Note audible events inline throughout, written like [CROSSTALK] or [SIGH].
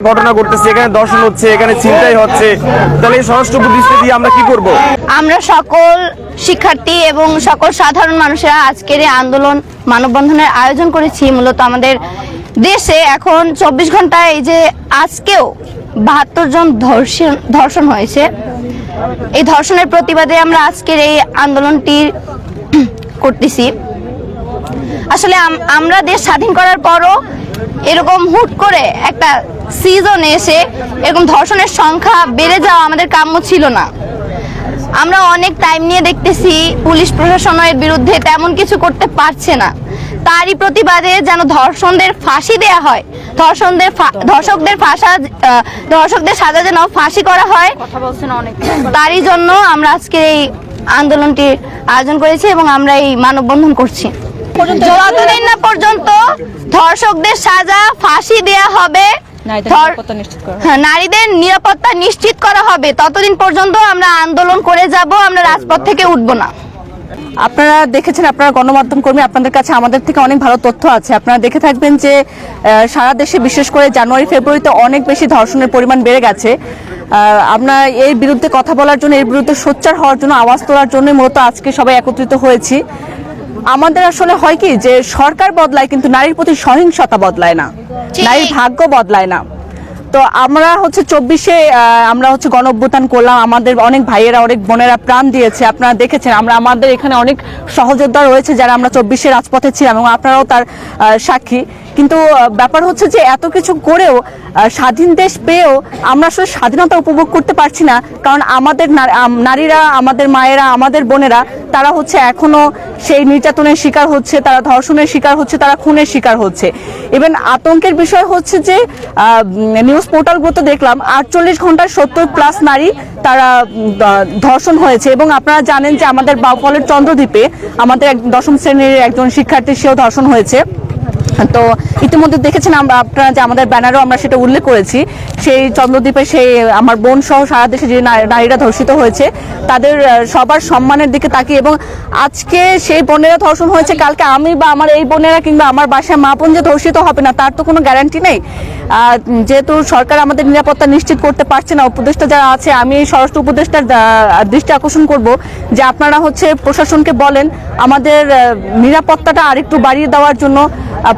ঘটনা ঘটতেছে, এখানে দর্শন হচ্ছে, এখানে চিন্তাই হচ্ছে। তাহলে এই স্বরাষ্ট্র দিয়ে আমরা কি করব? আমরা সকল শিক্ষার্থী এবং সকল সাধারণ মানুষেরা আজকের এই আন্দোলন মানববন্ধনের আয়োজন করেছি। মূলত আমাদের দেশে এখন চব্বিশ ঘন্টায় এই যে আজকেও বাহাত্তর জন ধর্ষণ ধর্ষণ হয়েছে। এই ধর্ষণের প্রতিবাদে আমরা আজকের এই আন্দোলনটি [CLEARS THROAT] করতেছি। আসলে আম- আমরা দেশ স্বাধীন করার পরও এরকম হুট করে একটা সিজন এসে এরকম ধর্ষণের সংখ্যা বেড়ে যাওয়া আমাদের কাম্য ছিল না। আমরা অনেক টাইম নিয়ে দেখতেছি পুলিশ প্রশাসনের বিরুদ্ধে তেমন কিছু করতে পারছে না। তারই প্রতিবাদে যেন ধর্ষণদের ফাঁসি দেয়া হয়। ধর্ষণদের ধর্ষকদের ফাঁসা ধর্ষকদের সাজা যেন ফাঁসি করা হয়। তারই জন্য আমরা আজকে এই আন্দোলনটির আয়োজন করেছি এবং আমরা এই মানববন্ধন করছি। যতদিন না পর্যন্ত ধর্ষকদের সাজা ফাঁসি দেয়া হবে নারীদের নিরাপত্তা নিশ্চিত করা। হ্যাঁ, নারীদের নিরাপত্তা নিশ্চিত করা হবে। ততদিন পর্যন্ত আমরা আন্দোলন করে যাব আমরা রাজপথ থেকে উঠবো না। আপনারা দেখেছেন আপনারা গণমাধ্যম কর্মী আপনাদের কাছে আমাদের থেকে অনেক ভালো তথ্য আছে। আপনারা দেখে থাকবেন যে সারা দেশে বিশেষ করে জানুয়ারি ফেব্রুয়ারিতে অনেক বেশি ধর্ষণের পরিমাণ বেড়ে গেছে। আমরা এর বিরুদ্ধে কথা বলার জন্য এর বিরুদ্ধে সোচ্চার হওয়ার জন্য আওয়াজ তোলার জন্য মূলত আজকে সবাই একত্রিত হয়েছি। আমাদের আসলে হয় কি যে সরকার বদলায় কিন্তু নারীর প্রতি সহিংসতা বদলায় না নারীর ভাগ্য বদলায় না। তো আমরা হচ্ছে চব্বিশে আমরা হচ্ছে গণ করলাম আমাদের অনেক ভাইয়েরা অনেক বোনেরা প্রাণ দিয়েছে আপনারা দেখেছেন আমরা আমাদের এখানে অনেক সহযোদ্ধা রয়েছে যারা আমরা চব্বিশে রাজপথে ছিলাম এবং আপনারাও তার সাক্ষী। কিন্তু ব্যাপার হচ্ছে যে এত কিছু করেও স্বাধীন দেশ পেয়েও আমরা আসলে স্বাধীনতা উপভোগ করতে পারছি না। কারণ আমাদের নারীরা, আমাদের মায়েরা, আমাদের বোনেরা, তারা হচ্ছে এখনও সেই নির্যাতনের শিকার হচ্ছে, তারা ধর্ষণের শিকার হচ্ছে, তারা খুনের শিকার হচ্ছে। ইভেন আতঙ্কের বিষয় হচ্ছে যে নিউজ পোর্টালগুলোতে দেখলাম, আটচল্লিশ ঘন্টায় সত্তর প্লাস নারী তারা ধর্ষণ হয়েছে। এবং আপনারা জানেন যে আমাদের বাউফলের চন্দ্রদ্বীপে আমাদের দশম শ্রেণির একজন শিক্ষার্থী, সেও ধর্ষণ হয়েছে। তো ইতিমধ্যে দেখেছেন আমরা আপনারা যে আমাদের ব্যানারও আমরা সেটা উল্লেখ করেছি। সেই চন্দ্রদ্বীপে সেই আমার বোন সহ সারা দেশে যে নারীরা ধর্ষিত হয়েছে, তাদের সবার সম্মানের দিকে তাকিয়ে এবং আজকে সেই বোনেরা ধর্ষণ হয়েছে, কালকে আমি বা আমার এই বোনেরা কিংবা আমার বাসায় মা বোন যে ধর্ষিত হবে না, তার তো কোনো গ্যারান্টি নেই। যেহেতু সরকার আমাদের নিরাপত্তা নিশ্চিত করতে পারছে না, উপদেষ্টা যারা আছে, আমি এই স্বরাষ্ট্র উপদেষ্টার দৃষ্টি আকর্ষণ করব যে আপনারা হচ্ছে প্রশাসনকে বলেন, আমাদের নিরাপত্তাটা আরেকটু বাড়িয়ে দেওয়ার জন্য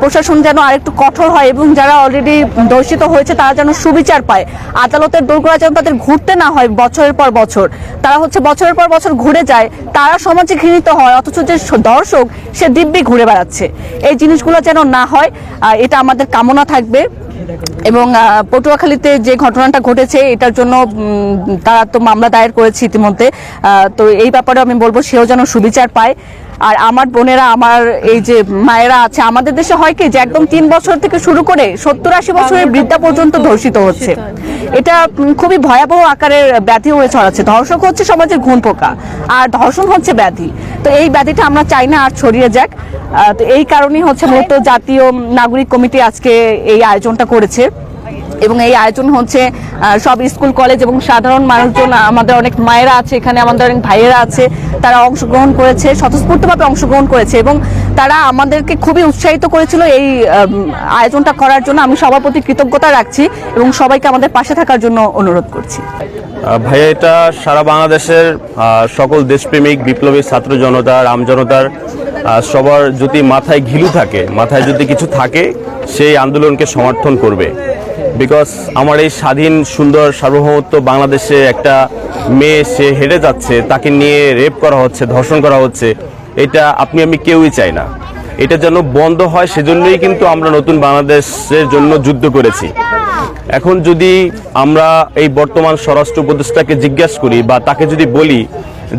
প্রশাসন যেন আরেকটু কঠোর হয় এবং যারা অলরেডি দর্শিত হয়েছে, তারা যেন সুবিচার পায়। আদালতের দোরগোড়া যেন তাদের ঘুরতে না হয় বছরের পর বছর। তারা হচ্ছে বছরের পর বছর ঘুরে যায়, তারা সমাজে ঘৃণিত হয়, অথচ যে দর্শক, সে দিব্যি ঘুরে বেড়াচ্ছে। এই জিনিসগুলো যেন না হয় এটা আমাদের কামনা থাকবে। এবং পটুয়াখালীতে যে ঘটনাটা ঘটেছে, এটার জন্য তারা তো মামলা দায়ের করেছে ইতিমধ্যে। তো এই ব্যাপারে আমি বলব, সেও যেন সুবিচার পায়। আর আমার বোনেরা আমার এই যে মায়েরা আছে আমাদের দেশে হয় কি যে একদম তিন বছর থেকে শুরু করে সত্তর আশি বছরের বৃদ্ধা পর্যন্ত ধর্ষিত হচ্ছে। এটা খুবই ভয়াবহ আকারের ব্যাধি হয়ে ছড়াচ্ছে। ধর্ষক হচ্ছে সমাজের ঘুণ পোকা আর ধর্ষণ হচ্ছে ব্যাধি। তো এই ব্যাধিটা আমরা চাই না আর ছড়িয়ে যাক। তো এই কারণেই হচ্ছে মূলত জাতীয় নাগরিক কমিটি আজকে এই আয়োজনটা করেছে। এবং এই আয়োজন হচ্ছে সব স্কুল, কলেজ এবং সাধারণ মানুষজন, আমাদের অনেক মায়েরা আছে এখানে, আমাদের অনেক ভাইয়েরা আছে, তারা অংশগ্রহণ করেছে, স্বতঃস্ফূর্তভাবে অংশগ্রহণ করেছে এবং তারা আমাদেরকে খুবই উৎসাহিত করেছিল এই আয়োজনটা করার জন্য। আমি সবার প্রতি কৃতজ্ঞতা রাখছি এবং সবাইকে আমাদের পাশে থাকার জন্য অনুরোধ করছি। ভাইয়া, এটা সারা বাংলাদেশের সকল দেশপ্রেমিক, বিপ্লবী ছাত্র জনতা, রাম জনতার সবার যদি মাথায় ঘিলু থাকে, মাথায় যদি কিছু থাকে, সেই আন্দোলনকে সমর্থন করবে। বিকজ আমার এই স্বাধীন, সুন্দর, সার্বভৌমত্ব বাংলাদেশে একটা মেয়ে, সে হেরে যাচ্ছে, তাকে নিয়ে রেপ করা হচ্ছে, ধর্ষণ করা হচ্ছে, এটা আপনি, আমি কেউই চাই না। এটা যেন বন্ধ হয়, সেজন্যই কিন্তু আমরা নতুন বাংলাদেশের জন্য যুদ্ধ করেছি। এখন যদি আমরা এই বর্তমান স্বরাষ্ট্র উপদেষ্টাকে জিজ্ঞাসা করি বা তাকে যদি বলি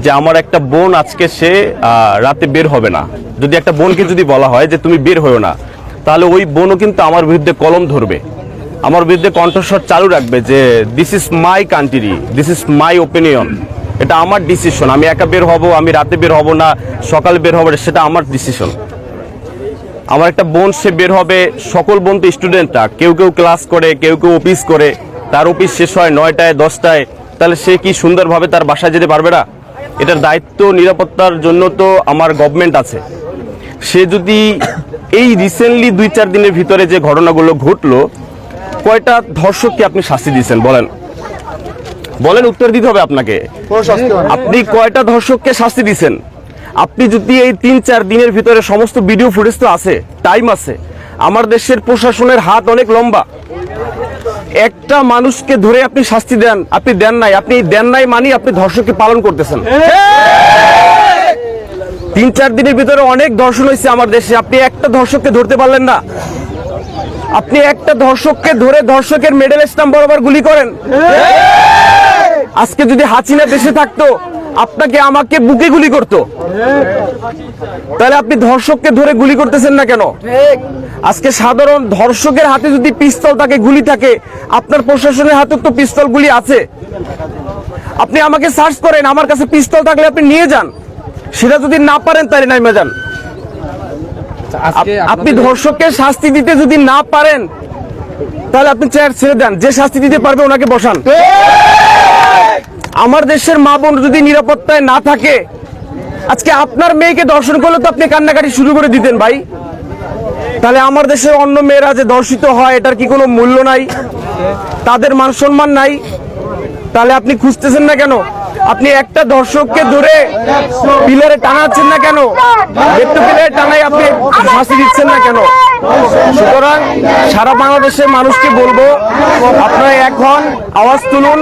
যে আমার একটা বোন, আজকে সে রাতে বের হবে না। যদি একটা বোনকে যদি বলা হয় যে তুমি বের হয়েও না, তাহলে ওই বোনও কিন্তু আমার বিরুদ্ধে কলম ধরবে। আমার বিরুদ্ধে কণ্ঠস্বর চালু রাখবে যে this is my country this is my opinion এটা আমার ডিসিশন আমি একা বের হব, আমি রাতে বের হব না, সকালে বের হব সেটা আমার ডিসিশন আমার একটা বোন, সে বের হবে, সকল বোন তো স্টুডেন্টরা কেউ কেউ ক্লাস করে, কেউ কেউ অফিস করে। তার অফিস শেষ হয় নয়টায়, দশটায়। তাহলে সে কি সুন্দরভাবে তার বাসায় যেতে পারবে না? এটার দায়িত্ব, নিরাপত্তার জন্য তো আমার গভর্নমেন্ট আছে। সে যদি এই রিসেন্টলি দুই চার দিনের ভিতরে যে ঘটনাগুলো ঘটলো কয়টা ধর্ষককে আপনি শাস্তি দিয়েছেন? বলেন। বলেন উত্তর দিতে হবে আপনাকে। আপনি কয়টা ধর্ষককে শাস্তি দিয়েছেন? আপনি যদি এই তিন চার দিনের ভিতরে সমস্ত ভিডিও ফুটেজ তো আছে টাইম আছে আমার দেশের প্রশাসনের হাত অনেক লম্বা। একটা মানুষকে ধরে আপনি শাস্তি দেন আপনি দেন নাই আপনি দেন নাই মানি আপনি ধর্ষককে পালন করতেছেন। তিন চার দিনের ভিতরে অনেক ধর্ষণ হয়েছে আমার দেশে আপনি একটা ধর্ষককে ধরতে পারলেন না। আপনি একটা ধর্ষককে ধরে ধর্ষকের মেডেল স্টাম্প বরাবর গুলি করেন। আজকে যদি হাসিনা দেশে থাকতো, আপনাকে আমাকে বুকে গুলি করতো। তাহলে আপনি ধর্ষককে ধরে গুলি করতেছেন না কেন? আজকে সাধারণ ধর্ষকের হাতে যদি পিস্তল থাকে, গুলি থাকে, আপনার প্রশাসনের হাতে তো পিস্তল গুলি আছে। আপনি আমাকে সার্চ করেন, আমার কাছে পিস্তল থাকলে আপনি নিয়ে যান। সেটা যদি না পারেন, তাহলে নামে যান। আপনি ধর্ষককে শাস্তি দিতে যদি না পারেন তাহলে আপনি চেয়ার ছেড়ে দেন। যে শাস্তি দিতে পারবে ওনাকে বসান। আমার দেশের মা বোন যদি নিরাপত্তায় না থাকে আজকে আপনার মেয়েকে দর্শন করলে তো আপনি কান্নাকাটি শুরু করে দিতেন ভাই। তাহলে আমার দেশের অন্য মেয়েরা যে দর্শিত হয় এটার কি কোনো মূল্য নাই? তাদের মান সম্মান নাই? তাহলে আপনি খুঁজতেছেন না কেন? আপনি একটা দর্শককে ধরে পিলারে টানাচ্ছেন না কেন? একটু পিলারে টানাই আপনি ফাঁসি দিচ্ছেন না কেন? সুতরাং সারা বাংলাদেশের মানুষকে বলব, আপনারা এখন আওয়াজ তুলুন।